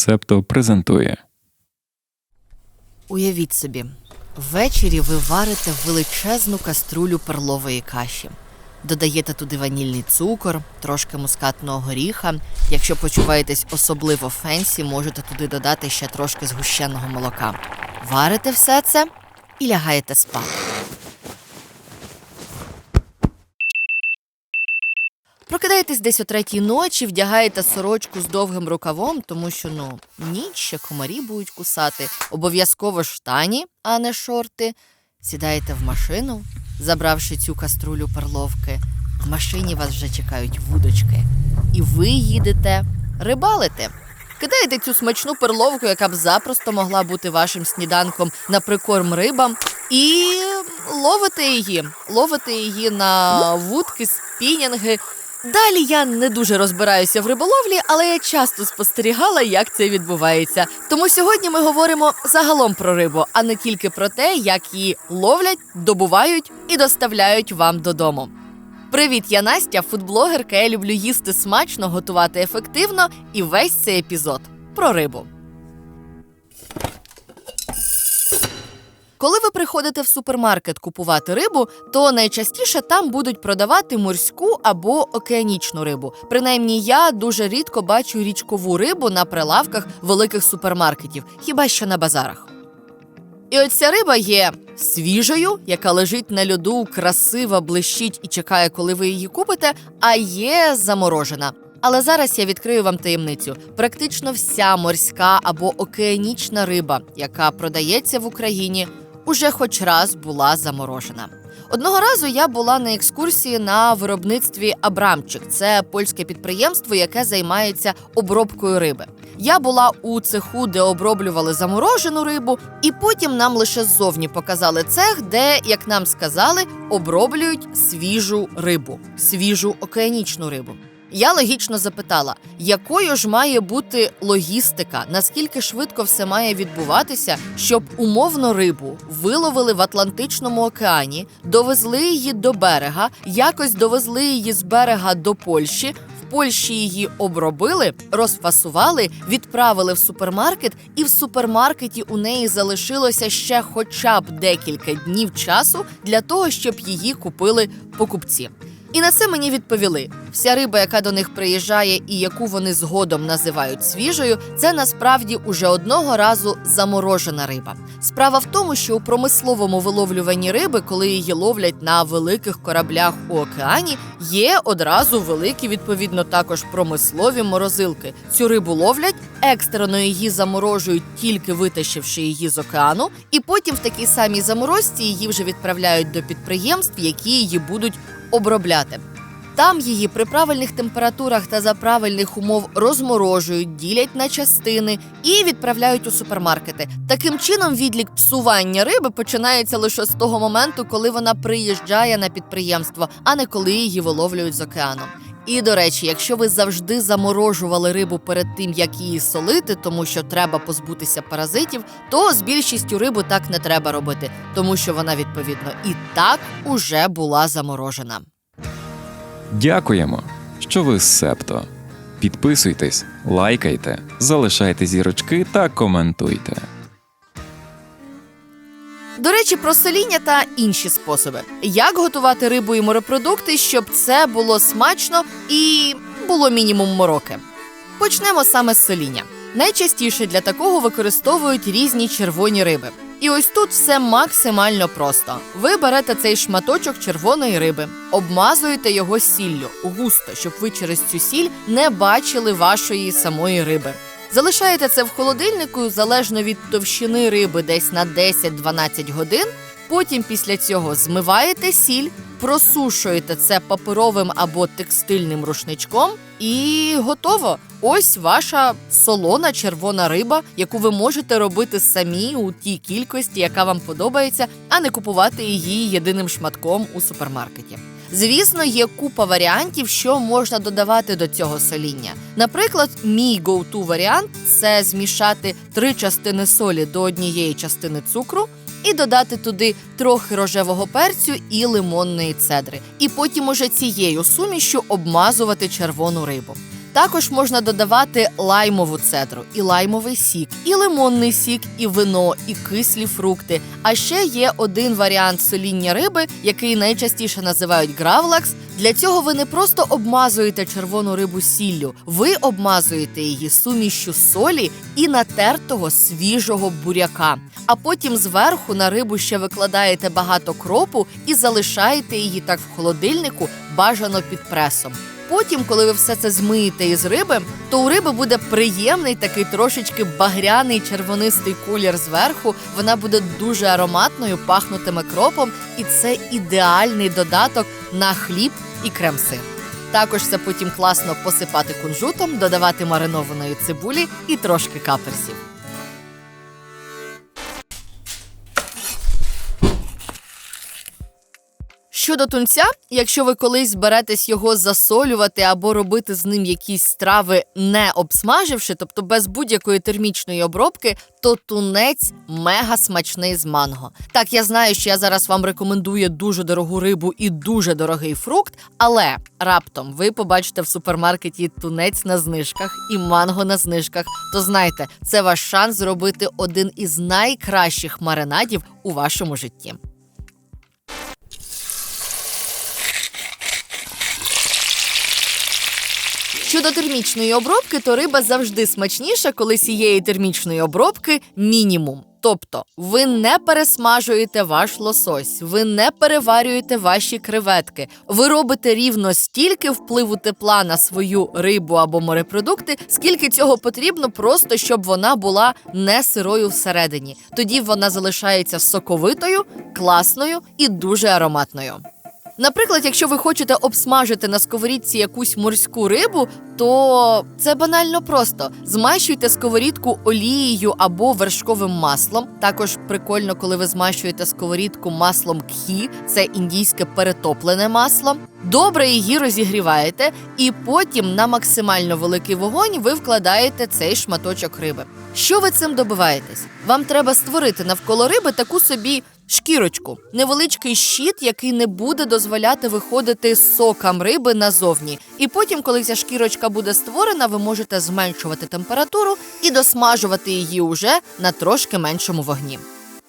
Септо презентує. Уявіть собі, ввечері ви варите величезну каструлю перлової каші. Додаєте туди ванільний цукор, трошки мускатного горіха. Якщо почуваєтесь особливо фенсі, можете туди додати ще трошки згущеного молока. Варите все це і лягаєте спати. Прокидаєтесь десь о третій ночі, вдягаєте сорочку з довгим рукавом, тому що ну ніч ще комарі будуть кусати. Обов'язково штані, а не шорти. Сідаєте в машину, забравши цю каструлю перловки. В машині вас вже чекають вудочки, і ви їдете рибалити. Кидаєте цю смачну перловку, яка б запросто могла бути вашим сніданком на прикорм рибам, і ловите її. Ловите її на вудки, спінінги. Далі я не дуже розбираюся в риболовлі, але я часто спостерігала, як це відбувається. Тому сьогодні ми говоримо загалом про рибу, а не тільки про те, як її ловлять, добувають і доставляють вам додому. Привіт, я Настя, фудблогерка. Я люблю їсти смачно, готувати ефективно і весь цей епізод про рибу. Коли ви приходите в супермаркет купувати рибу, то найчастіше там будуть продавати морську або океанічну рибу. Принаймні, я дуже рідко бачу річкову рибу на прилавках великих супермаркетів, хіба що на базарах. І ось ця риба є свіжою, яка лежить на льоду, красива, блищить і чекає, коли ви її купите, а є заморожена. Але зараз я відкрию вам таємницю. Практично вся морська або океанічна риба, яка продається в Україні, уже хоч раз була заморожена. Одного разу я була на екскурсії на виробництві Абрамчик. Це польське підприємство, яке займається обробкою риби. Я була у цеху, де оброблювали заморожену рибу, і потім нам лише ззовні показали цех, де, як нам сказали, оброблюють свіжу рибу, свіжу океанічну рибу. Я логічно запитала, якою ж має бути логістика, наскільки швидко все має відбуватися, щоб умовно рибу виловили в Атлантичному океані, довезли її до берега, якось довезли її з берега до Польщі. Польщі її обробили, розфасували, відправили в супермаркет, і в супермаркеті у неї залишилося ще хоча б декілька днів часу для того, щоб її купили покупці. І на це мені відповіли: вся риба, яка до них приїжджає і яку вони згодом називають свіжою, це насправді уже одного разу заморожена риба. Справа в тому, що у промисловому виловлюванні риби, коли її ловлять на великих кораблях у океані, є одразу великі, відповідно, також промислові морозилки. Цю рибу ловлять, екстрено її заморожують, тільки витащивши її з океану, і потім в такій самій заморозці її вже відправляють до підприємств, які її будуть обробляти. Там її при правильних температурах та за правильних умов розморожують, ділять на частини і відправляють у супермаркети. Таким чином, відлік псування риби починається лише з того моменту, коли вона приїжджає на підприємство, а не коли її виловлюють з океану. І до речі, якщо ви завжди заморожували рибу перед тим, як її солити, тому що треба позбутися паразитів, то з більшістю рибу так не треба робити, тому що вона відповідно і так уже була заморожена. Дякуємо, що ви з Септо. Підписуйтесь, лайкайте, залишайте зірочки та коментуйте. До речі, про соління та інші способи. Як готувати рибу і морепродукти, щоб це було смачно і було мінімум мороки. Почнемо саме з соління. Найчастіше для такого використовують різні червоні риби. І ось тут все максимально просто. Ви берете цей шматочок червоної риби, обмазуєте його сіллю густо, щоб ви через цю сіль не бачили вашої самої риби. Залишаєте це в холодильнику залежно від товщини риби, десь на 10-12 годин. Потім після цього змиваєте сіль, просушуєте це паперовим або текстильним рушничком, і готово. Ось ваша солона червона риба, яку ви можете робити самі у тій кількості, яка вам подобається, а не купувати її єдиним шматком у супермаркеті. Звісно, є купа варіантів, що можна додавати до цього соління. Наприклад, мій go-to варіант це змішати три частини солі до однієї частини цукру. І додати туди трохи рожевого перцю і лимонної цедри. І потім уже цією сумішю обмазувати червону рибу. Також можна додавати лаймову цедру, і лаймовий сік, і лимонний сік, і вино, і кислі фрукти. А ще є один варіант соління риби, який найчастіше називають гравлакс. Для цього ви не просто обмазуєте червону рибу сіллю, ви обмазуєте її сумішю солі і натертого свіжого буряка. А потім зверху на рибу ще викладаєте багато кропу і залишаєте її так в холодильнику, бажано під пресом. Потім, коли ви все це змиєте із риби, то у риби буде приємний такий трошечки багряний червонистий колір зверху. Вона буде дуже ароматною, пахнутиме кропом, і це ідеальний додаток на хліб і крем-сир. Також це потім класно посипати кунжутом, додавати маринованої цибулі і трошки каперсів. Щодо тунця, якщо ви колись зберетесь його засолювати або робити з ним якісь страви, не обсмаживши, тобто без будь-якої термічної обробки, то тунець мега смачний з манго. Так, я знаю, що я зараз вам рекомендую дуже дорогу рибу і дуже дорогий фрукт, але раптом ви побачите в супермаркеті тунець на знижках і манго на знижках. То знайте, це ваш шанс зробити один із найкращих маринадів у вашому житті. Щодо термічної обробки, то риба завжди смачніша, коли цієї термічної обробки мінімум. Тобто ви не пересмажуєте ваш лосось, ви не переварюєте ваші креветки. Ви робите рівно стільки впливу тепла на свою рибу або морепродукти, скільки цього потрібно, просто щоб вона була не сирою всередині. Тоді вона залишається соковитою, класною і дуже ароматною. Наприклад, якщо ви хочете обсмажити на сковорідці якусь морську рибу, то це банально просто. Змащуйте сковорідку олією або вершковим маслом. Також прикольно, коли ви змащуєте сковорідку маслом кхі, це індійське перетоплене масло. Добре її розігріваєте, і потім на максимально великий вогонь ви вкладаєте цей шматочок риби. Що ви цим добиваєтесь? Вам треба створити навколо риби таку собі шкірочку, невеличкий щит, який не буде дозволяти виходити сокам риби назовні. І потім, коли ця шкірочка буде створена, ви можете зменшувати температуру і досмажувати її уже на трошки меншому вогні.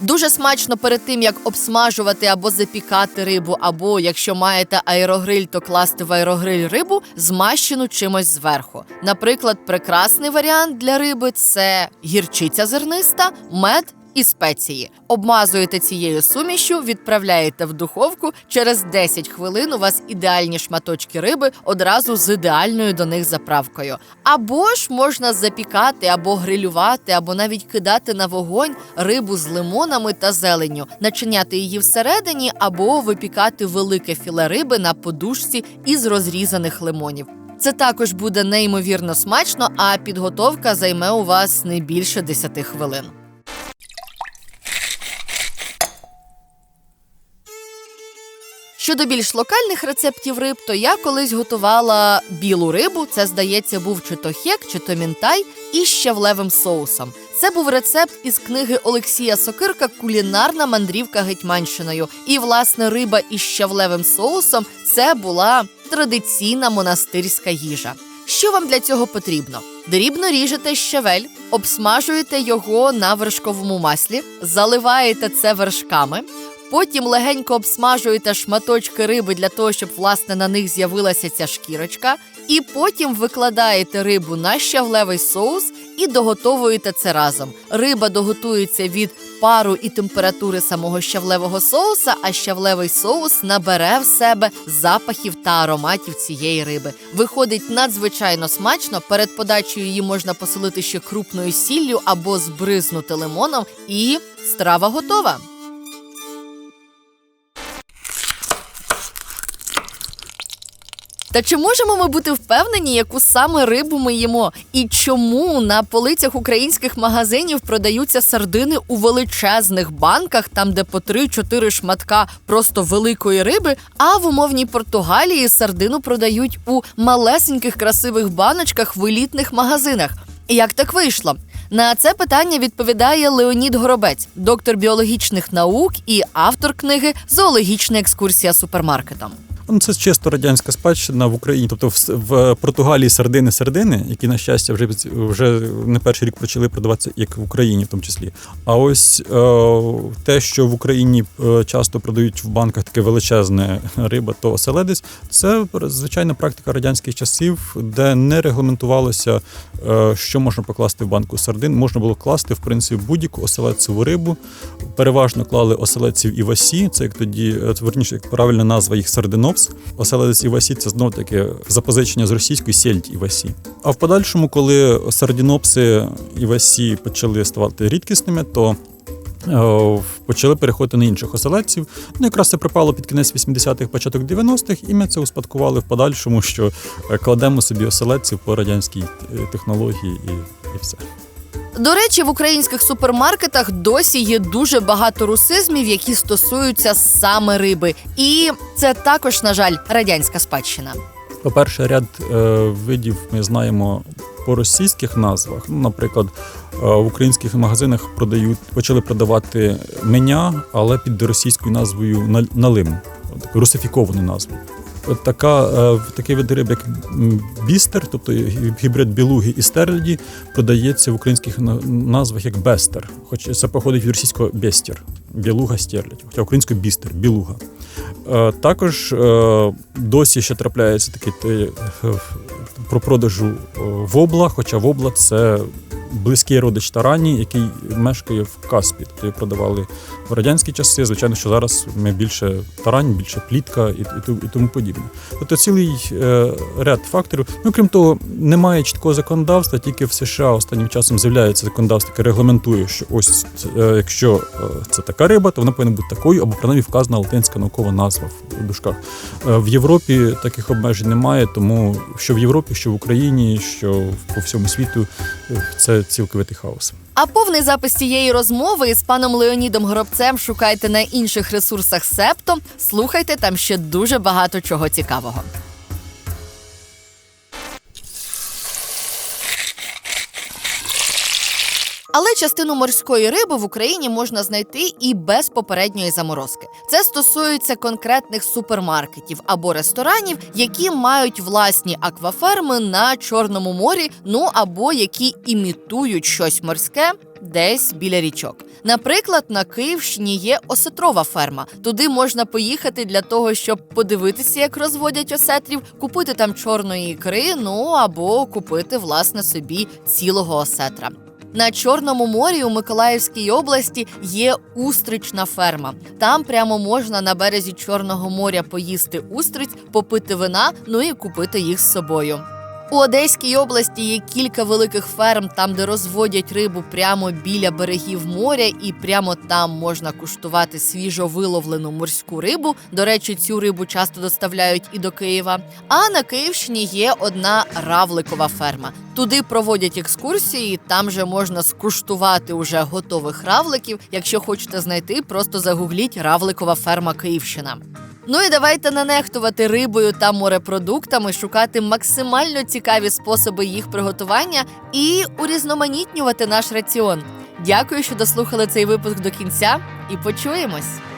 Дуже смачно перед тим, як обсмажувати або запікати рибу, або якщо маєте аерогриль, то класти в аерогриль рибу, змащену чимось зверху. Наприклад, прекрасний варіант для риби це гірчиця зерниста, мед і спеції. Обмазуєте цією сумішю, відправляєте в духовку. Через 10 хвилин у вас ідеальні шматочки риби одразу з ідеальною до них заправкою. Або ж можна запікати, або грилювати, або навіть кидати на вогонь рибу з лимонами та зеленню, начиняти її всередині, або випікати велике філе риби на подушці із розрізаних лимонів. Це також буде неймовірно смачно, а підготовка займе у вас не більше 10 хвилин. Щодо більш локальних рецептів риб, то я колись готувала білу рибу. Це здається, був чи то хек, чи то мінтай із щавлевим соусом. Це був рецепт із книги Олексія Сокирка Кулінарна мандрівка Гетьманщиною. І власне риба із щавлевим соусом це була традиційна монастирська їжа. Що вам для цього потрібно? Дрібно ріжете щавель, обсмажуєте його на вершковому маслі, заливаєте це вершками. Потім легенько обсмажуєте шматочки риби для того, щоб власне на них з'явилася ця шкірочка. І потім викладаєте рибу на щавлевий соус і доготовуєте це разом. Риба доготується від пару і температури самого щавлевого соуса, а щавлевий соус набере в себе запахів та ароматів цієї риби. Виходить надзвичайно смачно. Перед подачею її можна посолити ще крупною сіллю або збризнути лимоном, і страва готова. Та чи можемо ми бути впевнені, яку саме рибу ми їмо? І чому на полицях українських магазинів продаються сардини у величезних банках, там де по 3-4 шматка просто великої риби, а в умовній Португалії сардину продають у малесеньких красивих баночках в елітних магазинах? Як так вийшло? На це питання відповідає Леонід Горобець, доктор біологічних наук і автор книги Зоологічна екскурсія супермаркетом. Ну, це чисто радянська спадщина в Україні. Тобто в, в Португалії сардини, які, на щастя, вже, вже не перший рік почали продаватися як в Україні, в тому числі. А ось е, те, що в Україні е, часто продають в банках таке величезне риба, то оселедець, це звичайна практика радянських часів, де не регламентувалося, е, що можна покласти в банку сардин. Можна було класти, в принципі, будь-яку оселедцеву рибу. Переважно клали оселедців івасі, це як тоді, е, верніше, як правильна назва їх сардинопс. Оселедець івасі це знов таки запозичення з російської сельдь івасі. А в подальшому, коли сардинопси івасі почали ставати рідкісними, то е, почали переходити на інших оселедців. Ну, якраз це припало під кінець 80-х, початок 90-х, і ми це успадкували в подальшому, що е, кладемо собі оселедців по радянській е, технології і, і все. До речі, в українських супермаркетах досі є дуже багато русизмів, які стосуються саме риби. І це також, на жаль, радянська спадщина. По-перше, ряд е, видів ми знаємо по російських назвах. Ну, наприклад, е, в українських магазинах продають, почали продавати меня, але під російською назвою «на- налим, русифіковану назву. Така, е, такий вид риб, як бістер, тобто гібрид білуги і стерліді, продається в українських назвах як бестер. Хоч це походить від російського бестер, білуга стерлядь, хоча українською бістер, білуга. Е, Також е, досі ще трапляється такий про продажу вобла, хоча вобла це близький родич тарані, який мешкає в Каспі. Тобто продавали в радянські часи. Звичайно, що зараз ми більше тарань, більше плітка і, і, тому подібне. Тобто цілий е, ряд факторів. Ну крім того, немає чіткого законодавства, тільки в США останнім часом з'являється законодавство, яке регламентує, що ось е, якщо е, це така риба, то вона повинна бути такою, або принаймні вказана латинська наукова назва в дужках. В Європі таких обмежень немає, тому що в Європі, що в Україні, що по всьому світу е, це цілковитий хаос. А повний запис цієї розмови із паном Леонідом Горобцем шукайте на інших ресурсах Септо. Слухайте там ще дуже багато чого цікавого. Але частину морської риби в Україні можна знайти і без попередньої заморозки. Це стосується конкретних супермаркетів або ресторанів, які мають власні акваферми на Чорному морі, ну або які імітують щось морське десь біля річок. Наприклад, на Київщині є осетрова ферма. Туди можна поїхати для того, щоб подивитися, як розводять осетрів, купити там чорної ікри, ну або купити власне собі цілого осетра. На Чорному морі у Миколаївській області є устрична ферма. Там прямо можна на березі Чорного моря поїсти устриць, попити вина, ну і купити їх з собою. У Одеській області є кілька великих ферм, там де розводять рибу прямо біля берегів моря, і прямо там можна куштувати свіжо виловлену морську рибу. До речі, цю рибу часто доставляють і до Києва. А на Київщині є одна равликова ферма. Туди проводять екскурсії, там же можна скуштувати уже готових равликів. Якщо хочете знайти, просто загугліть равликова ферма Київщина. Ну і давайте не нехтувати рибою та морепродуктами, шукати максимально цікаві способи їх приготування і урізноманітнювати наш раціон. Дякую, що дослухали цей випуск до кінця, і почуємось!